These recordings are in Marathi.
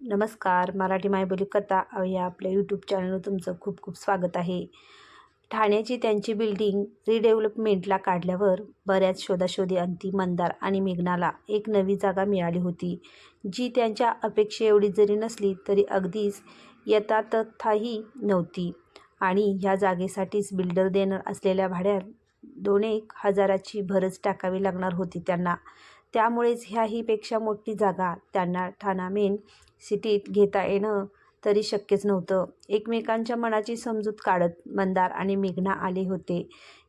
नमस्कार मराठी मायबोली कथा या आपल्या यूट्यूब चॅनलवर तुमचं खूप खूप स्वागत आहे. ठाण्याची त्यांची बिल्डिंग रिडेव्हलपमेंटला काढल्यावर बऱ्याच शोधाशोधी अंती मंदार आणि मेघनाला एक नवी जागा मिळाली होती जी त्यांच्या अपेक्षे एवढी जरी नसली तरी अगदीच यथातथाही नव्हती. आणि ह्या जागेसाठीच बिल्डर देणार असलेल्या भाड्यात दोन एक हजाराची भरच टाकावी लागणार होती त्यांना. त्यामुळेच ह्याहीपेक्षा मोठी जागा त्यांना ठाणा मेन सिटीत घेता येणं तरी शक्यच नव्हतं. एकमेकांच्या मनाची समजूत काढत मंदार आणि मेघना आले होते.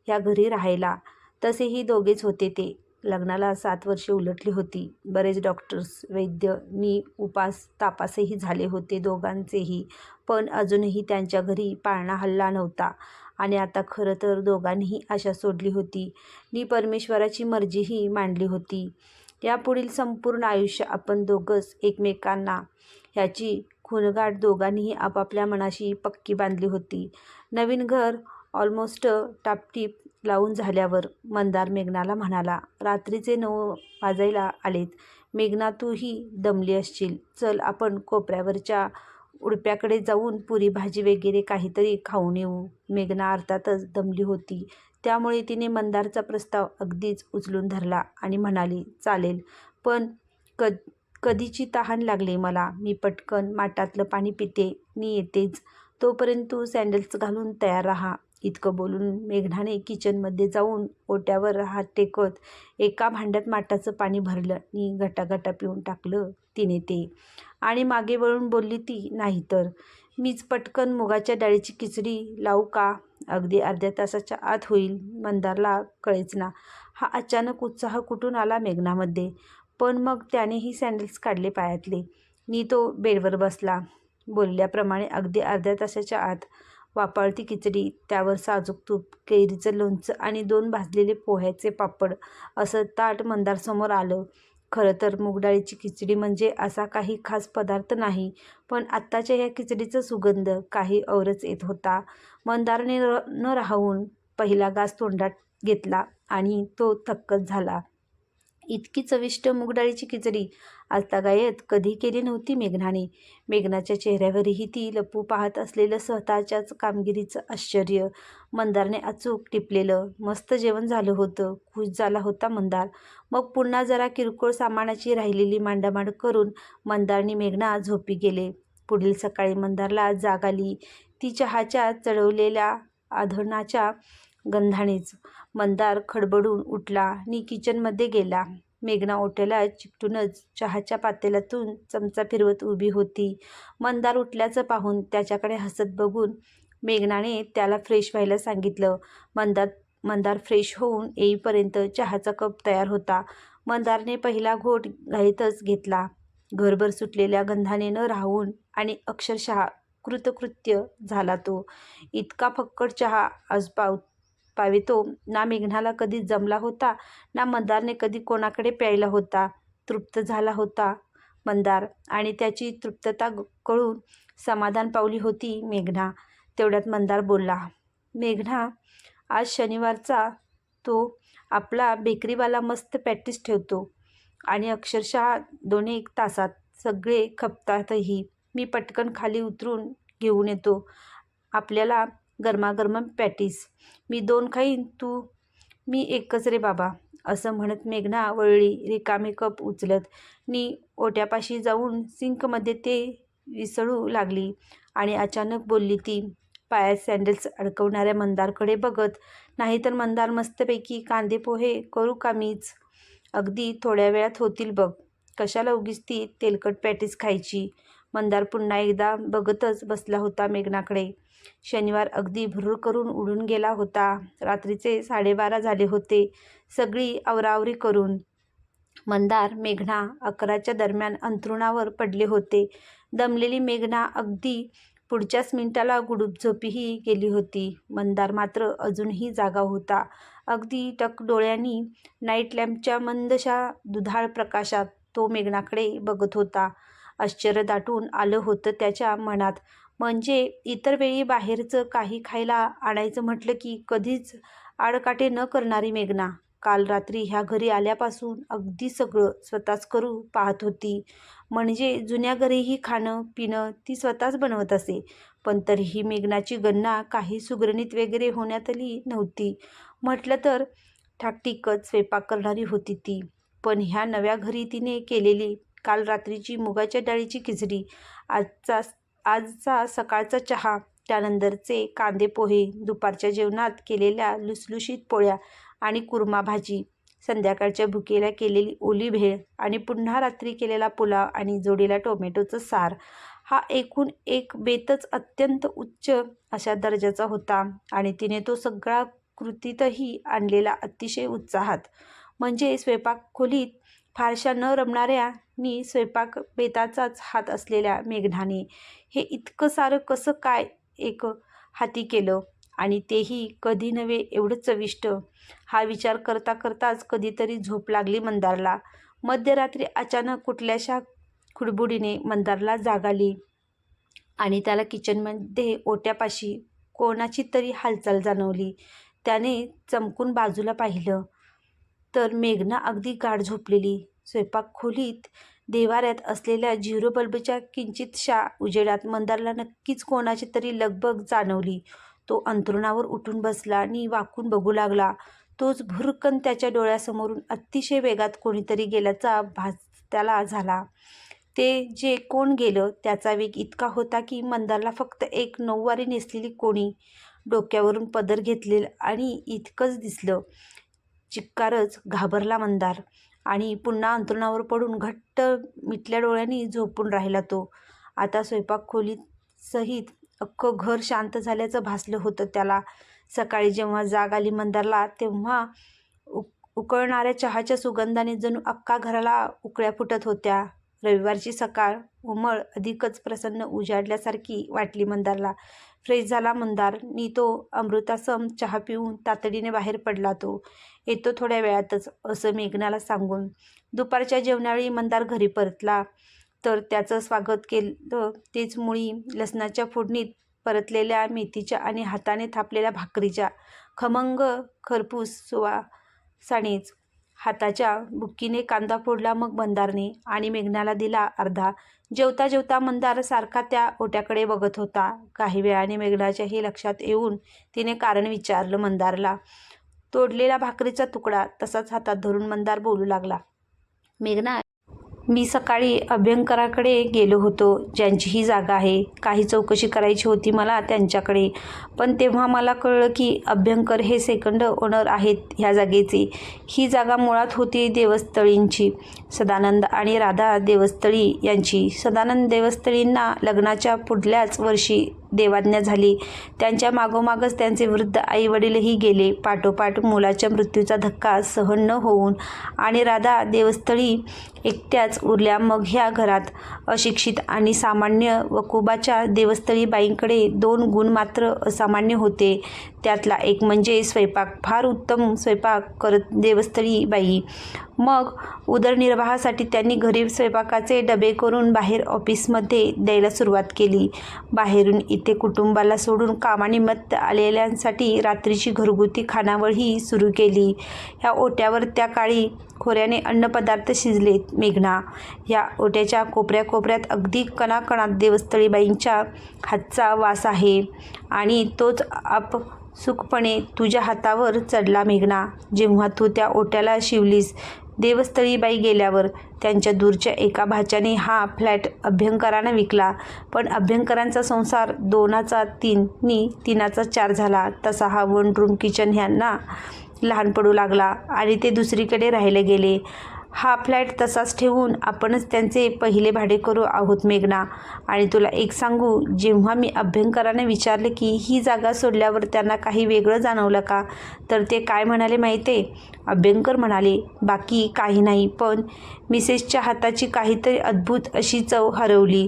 ह्या घरी राहायला. तसेही दोघेच होते ते. लग्नाला सात वर्षे उलटली होती. बरेच डॉक्टर्स वैद्य नी उपास तापासही झाले होते दोघांचेही. पण अजूनही त्यांच्या घरी पाळणा हल्ला नव्हता. आणि आता खरं तर दोघांनीही आशा सोडली होती. नी परमेश्वराची मर्जीही मांडली होती. यापुढील संपूर्ण आयुष्य आपण दोघंच एकमेकांना ह्याची खूणगाठ दोघांनीही आपापल्या मनाशी पक्की बांधली होती. नवीन घर ऑलमोस्ट टापटीप लावून झाल्यावर मंदार मेघनाला म्हणाला रात्रीचे नऊ वाजायला आलेत. मेघना तूही दमली असशील. चल आपण कोपऱ्यावरच्या उडप्याकडे जाऊन पुरी भाजी वगैरे काहीतरी खाऊन येऊ. मेघना अर्थातच दमली होती. त्यामुळे तिने मंदारचा प्रस्ताव अगदीच उचलून धरला आणि म्हणाली चालेल पण क कधीची तहान लागली मला? मी पटकन माटातलं पाणी पिते मी येतेच. तोपर्यंत तू सँडल्स घालून तयार राहा. इतकं बोलून मेघनाने किचनमध्ये जाऊन ओट्यावर हात टेकत एका भांड्यात माटाचं पाणी भरलं. आणि गटागटा पिऊन टाकलं तिने ते. आणि मागे वळून बोलली ती नाही तर. मीच पटकन मुगाच्या डाळीची खिचडी लावू का? अगदी अर्ध्या तासाच्या आत होईल मंदारला कळेच ना. हा अचानक उत्साह कुठून आला मेघनामध्ये? पण मग त्यानेही सँडल्स काढले पायातले. मी तो बेडवर बसला. बोलल्याप्रमाणे अगदी अर्ध्या तासाच्या आत वापाळती खिचडी त्यावर साजूक तूप कैरीचं लोणचं आणि दोन भाजलेले पोह्याचे पापड असं ताट मंदारसमोर आलं. खरं तर मूगडाळीची खिचडी म्हणजे असा काही खास पदार्थ नाही पण आत्ताच्या या खिचडीचा सुगंध काही औरच येत होता. मंदारने न राहून पहिला घास तोंडात घेतला आणि तो थक्कच झाला. इतकी चविष्ट मूगडाळीची खिचडी आजतागायत कधी केली नव्हती मेघनाने. मेघनाच्या चेहऱ्यावरही ती लपू पाहत असलेलं स्वतःच्याच कामगिरीचं आश्चर्य. मंदारने अचूक टिपलेलं. मस्त जेवण झालं होतं. खुश झाला होता मंदार. मग पुन्हा जरा किरकोळ सामानाची राहिलेली मांडामांड करून मंदारनी मेघना झोपी गेले. पुढील सकाळी मंदारला जाग आली. ती चहाच्या चढवलेल्या आधणाच्या गंधानेच मंदार खडबडून उठला. आणि किचनमध्ये गेला. मेघना ओट्याला चिकटूनच चहाच्या पातेल्यातून चमचा फिरवत उभी होती. मंदार उठल्याचं पाहून त्याच्याकडे हसत बघून मेघनाने त्याला फ्रेश व्हायला सांगितलं. मंदार मंदार फ्रेश होऊन येईपर्यंत चहाचा कप तयार होता. मंदारने पहिला घोट घाईतच घेतला. घरभर सुटलेल्या गंधाने न राहून आणि अक्षरशः कृतकृत्य झाला तो. इतका फक्कड चहा आज पाव पावितो. ना मेघनाला कधी जमला होता ना मंदारने कधी कोणाकडे प्यायला होता. तृप्त झाला होता मंदार आणि त्याची तृप्तता कळून समाधान पावली होती मेघना. तेवढ्यात मंदार बोलला मेघना आज शनिवारचा तो आपला बेकरीवाला मस्त पॅटीस ठेवतो आणि अक्षरशः दोन एक तासात सगळे खपतातही. मी पटकन खाली उतरून घेऊन येतो. आपल्याला गरमागरम पॅटीस. मी दोन खाईन तू मी एकच रे बाबा असं म्हणत मेघना वळली. रिकामे कप उचलत नी ओट्यापाशी जाऊन सिंकमध्ये ते विसळू लागली आणि अचानक बोलली ती पायात सँडल्स अडकवणाऱ्या मंदारकडे बघत नाहीतर मंदार मस्तपैकी कांदे पोहे करू का मीच? अगदी थोड्या वेळात होतील बघ. कशाला उगीच ती तेलकट पॅटीस खायची मंदार पुन्हा एकदा बघतच बसला होता मेघनाकडे. शनिवार अगदी भुर्र करून उडून गेला होता. रात्रीचे साडेबारा झाले होते. सगळी आवरावरी करून. मंदार मेघना अकराच्या दरम्यान अंथरुणावर पडले होते. दमलेली मेघना अगदी पुढच्याच मिनिटाला गुडुपझोपीही गेली होती. मंदार मात्र अजूनही जागा होता. अगदी टक डोळ्यांनी नाईट लॅम्पच्या मंदशा दुधाळ प्रकाशात तो मेघनाकडे बघत होता. आश्चर्य दाटून आलं होतं त्याच्या मनात. म्हणजे इतर वेळी बाहेरचं काही खायला आणायचं म्हटलं की कधीच आडकाटे न करणारी मेघना. काल रात्री ह्या घरी आल्यापासून अगदी सगळं स्वतःच करू पाहत होती. म्हणजे जुन्या घरीही खाणं पिणं ती स्वतःच बनवत असे. पण तरीही मेघनाची गणना काही सुगरणीत वगैरे होण्यात आली नव्हती. म्हटलं तर ठाकटीकच स्वयंपाक करणारी होती ती. पण ह्या नव्या घरी तिने केलेली काल रात्रीची मुगाच्या डाळीची खिचडी आजचा आजचा सकाळचा चहा त्यानंतरचे कांदे पोहे दुपारच्या जेवणात केलेल्या लुसलुशीत पोळ्या आणि कुर्मा भाजी संध्याकाळच्या भुकेला केलेली ओली भेळ आणि पुन्हा रात्री केलेला पुलाव आणि जोडीला टोमॅटोचं सार हा एकूण एक बेतच अत्यंत उच्च अशा दर्जाचा होता आणि तिने तो सगळा कृतीतही आणलेला अतिशय उत्साहात. म्हणजे स्वयंपाक खोलीत फारशा न रमणाऱ्यानी स्वयंपाक बेताचाच हात असलेल्या मेघनाने हे इतकं सारं कसं काय एक हाती केलं? आणि तेही कधी नव्हे एवढं चविष्ट. हा विचार करता करताच कधीतरी झोप लागली मंदारला. मध्यरात्री अचानक कुठल्याशा खुडबुडीने मंदारला जागाली आणि त्याला किचनमध्ये ओट्यापाशी कोणाची तरी हालचाल जाणवली. त्याने चमकून बाजूला पाहिलं तर मेघना अगदी गाढ झोपलेली. स्वयंपाक खोलीत देवाऱ्यात असलेल्या झिरो बल्बच्या किंचितशा उजेडात मंदारला नक्कीच कोणाची तरी लगबग जाणवली. तो अंथरुणावर उठून बसला आणि वाकून बघू लागला. तोच भुरकन त्याच्या डोळ्यासमोरून अतिशय वेगात कोणीतरी गेल्याचा भास त्याला झाला. ते जे कोण गेलं त्याचा वेग इतका होता की मंदारला फक्त एक नऊवारी नेसलेली कोणी डोक्यावरून पदर घेतलेलं आणि इतकंच दिसलं. चिक्कारच घाबरला मंदार आणि पुन्हा अंथरुणावर पडून घट्ट मिटल्या डोळ्यांनी झोपून राहिला तो. आता स्वयंपाक खोलीत सहित अख्खं घर शांत झाल्याचं भासलं होतं त्याला. सकाळी जेव्हा जाग आली मंदारला तेव्हा उक उकळणाऱ्या चहाच्या सुगंधाने जणू अख्खा घराला उकळ्या फुटत होत्या. रविवारची सकाळ उमळ अधिकच प्रसन्न उजाडल्यासारखी वाटली मंदारला. फ्रेश झाला मंदार. नी तो अमृतासम चहा पिऊन तातडीने बाहेर पडला तो. येतो थोड्या वेळातच असं मेघनाला सांगून. दुपारच्या जेवणावेळी मंदार घरी परतला. तर त्याचं स्वागत केलं. तेच मुळी लसणाच्या फोडणीत परतलेल्या मेथीच्या आणि हाताने थापलेल्या भाकरीच्या खमंग खरपूस सुवासानेच हाताच्या बुक्कीने कांदा फोडला मग मंदारने आणि मेघनाला दिला अर्धा. जेवता जेवता मंदार सारखा त्या ओट्याकडे बघत होता. काही वेळाने मेघनाच्या हे लक्षात येऊन तिने कारण विचारलं मंदारला. तोडलेला भाकरीचा तुकडा तसाच हातात धरून मंदार बोलू लागला. मेघना मी सकाळी अभ्यंकराकडे गेलो होतो. ज्यांची ही जागा आहे. काही चौकशी करायची होती मला त्यांच्याकडे. पण तेव्हा मला कळलं की अभ्यंकर हे सेकंड ओनर आहेत ह्या जागेचे. ही जागा मुळात होती देवस्थळींची. सदानंद आणि राधा देवस्थळी यांची. सदानंद देवस्थळींना लग्नाच्या पुढल्याच वर्षी देवाज्ञा झाली. त्यांच्या मागोमागच त्यांचे वृद्ध आईवडीलही गेले. पाठोपाठ मुलाच्या मृत्यूचा धक्का सहन न होऊन आणि राधा देवस्थळी एकट्याच उरल्या. मग ह्या घरात अशिक्षित आणि सामान्य वकुबाच्या देवस्थळी बाईंकडे दोन गुण मात्र असामान्य होते. त्यातला एक म्हणजे स्वयंपाक फार उत्तम स्वयंपाक करत देवस्थळी बाई. मग उदरनिर्वाहासाठी त्यांनी घरी स्वयंपाकाचे डबे करून बाहेर ऑफिसमध्ये द्यायला सुरुवात केली. बाहेरून इथे कुटुंबाला सोडून कामानिमित्त आलेल्यांसाठी रात्रीची घरगुती खानावळही सुरू केली. ह्या ओट्यावर त्या काळी खोऱ्याने अन्नपदार्थ शिजले मेघना या ओट्याच्या कोपऱ्या कोपऱ्यात अगदी कणाकणात देवस्थळीबाईंच्या हातचा वास आहे आणि तोच आप सुखपणे तुझ्या हातावर चढला मेघना. जेव्हा तू त्या ओट्याला शिवलीस देवस्थळीबाई गेल्यावर त्यांच्या दूरच्या एका भाच्याने हा फ्लॅट अभ्यंकरानं विकला. पण अभ्यंकरांचा संसार दोनाचा तीन तिनाचा चार झाला. तसा हा वन रूम किचन ह्यांना लहान पडू लागला आणि ते दुसरीकडे राहिले गेले. हा फ्लॅट तसाच ठेवून आपणच त्यांचे पहिले भाडेकरू आहोत मेघना. आणि तुला एक सांगू जेव्हा मी अभ्यंकराने विचारले की ही जागा सोडल्यावर त्यांना काही वेगळं जाणवलं का तर ते काय म्हणाले माहिती? आहे अभ्यंकर म्हणाले बाकी काही नाही पण मिसेसच्या हाताची काहीतरी अद्भुत अशी चव हरवली.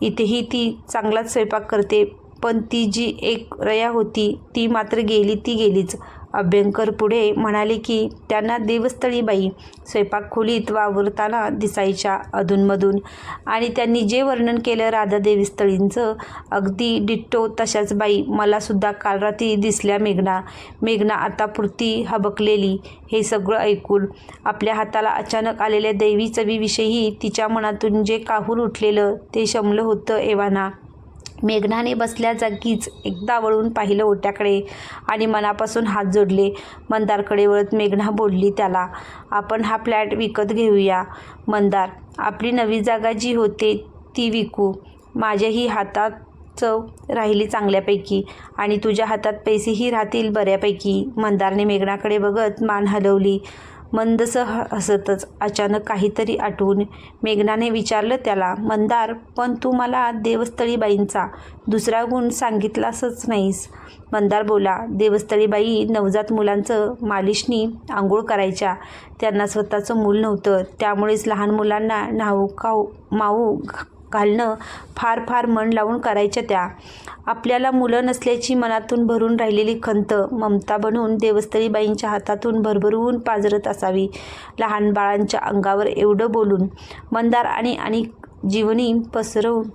इथेही ती चांगलाच स्वयंपाक करते पण ती जी एक रया होती ती मात्र गेली ती गेलीच. अभ्यंकर पुढे म्हणाले की त्यांना देवस्थळी बाई स्वयंपाकखोलीत वावरताना दिसायच्या अधूनमधून. आणि त्यांनी जे वर्णन केलं राधा देवीस्थळींचं अगदी डिट्टो तशाच बाई मलासुद्धा काल रात्री दिसल्या मेघना. मेघना आता पुरती हबकलेली हे सगळं ऐकून. आपल्या हाताला अचानक आलेल्या दैवी चवीविषयी तिच्या मनातून जे काहूर उठलेलं ते शमलं होतं एव्हाना. मेघनाने बसल्या जागीच एकदा वळून पाहिलं ओट्याकडे आणि मनापासून हात जोडले. मंदारकडे वळत मेघना बोलली त्याला आपण हा फ्लॅट विकत घेऊया. मंदार आपली नवी जागा जी होते ती विकू. माझ्याही हातात चव राहिली चांगल्यापैकी आणि तुझ्या हातात पैसेही राहतील बऱ्यापैकी. मंदारने मेघनाकडे बघत मान हलवली. मंदसं ह हसतच. अचानक काहीतरी आठवून मेघनाने विचारलं त्याला मंदार पण तू मला देवस्थळीबाईंचा दुसरा गुण सांगितलासच नाहीस. मंदार बोला देवस्थळीबाई नवजात मुलांचं मालिशनी आंघोळ करायच्या. त्यांना स्वतःचं मूल नव्हतं. त्यामुळेच लहान मुलांना न्हाऊ खाऊ माऊ घालणं फार फार मन लावून करायच्या त्या. आपल्याला मुलं नसल्याची मनातून भरून राहिलेली खंत ममता बनून देवस्तरीबाईंच्या हातातून भरभरून पाजरत असावी. लहान बाळांच्या अंगावर एवढं बोलून मंदार आणि आणि जीवनी पसरवून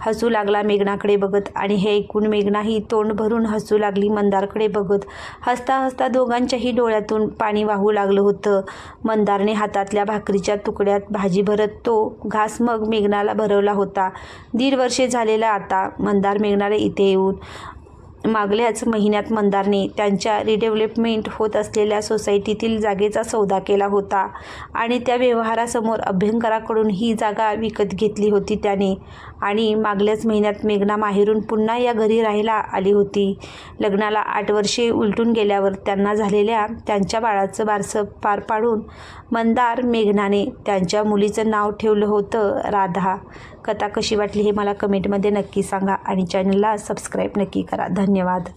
हसू लागला मेघनाकडे बघत आणि हे ऐकून मेघनाही तोंड भरून हसू लागली मंदारकडे बघत. हसता हसता दोघांच्याही डोळ्यातून पाणी वाहू लागलं होतं. मंदारने हातातल्या भाकरीच्या तुकड्यात भाजी भरत तो घास मग मेघनाला भरवला होता. दीड वर्षे झालेला आता मंदार मेघनाला इथे येऊन मागल्याच महिन्यात मंदारने त्यांच्या रिडेव्हलपमेंट होत असलेल्या सोसायटीतील जागेचा सौदा केला होता. आणि त्या व्यवहारासमोर अभ्यंकराकडून ही जागा विकत घेतली होती त्याने. आणि मागल्याच महिन्यात मेघना माहेरून पुन्हा या घरी राहायला आली होती. लग्नाला आठ वर्षे उलटून गेल्यावर त्यांना झालेल्या त्यांच्या बाळाचं बारसं पार पाडून मंदार मेघनाने त्यांच्या मुलीचं नाव ठेवलं होतं राधा. कथा कशी वाटली हे मला कमेंटमध्ये नक्की सांगा आणि चॅनलला सबस्क्राईब नक्की करा. धन्यवाद.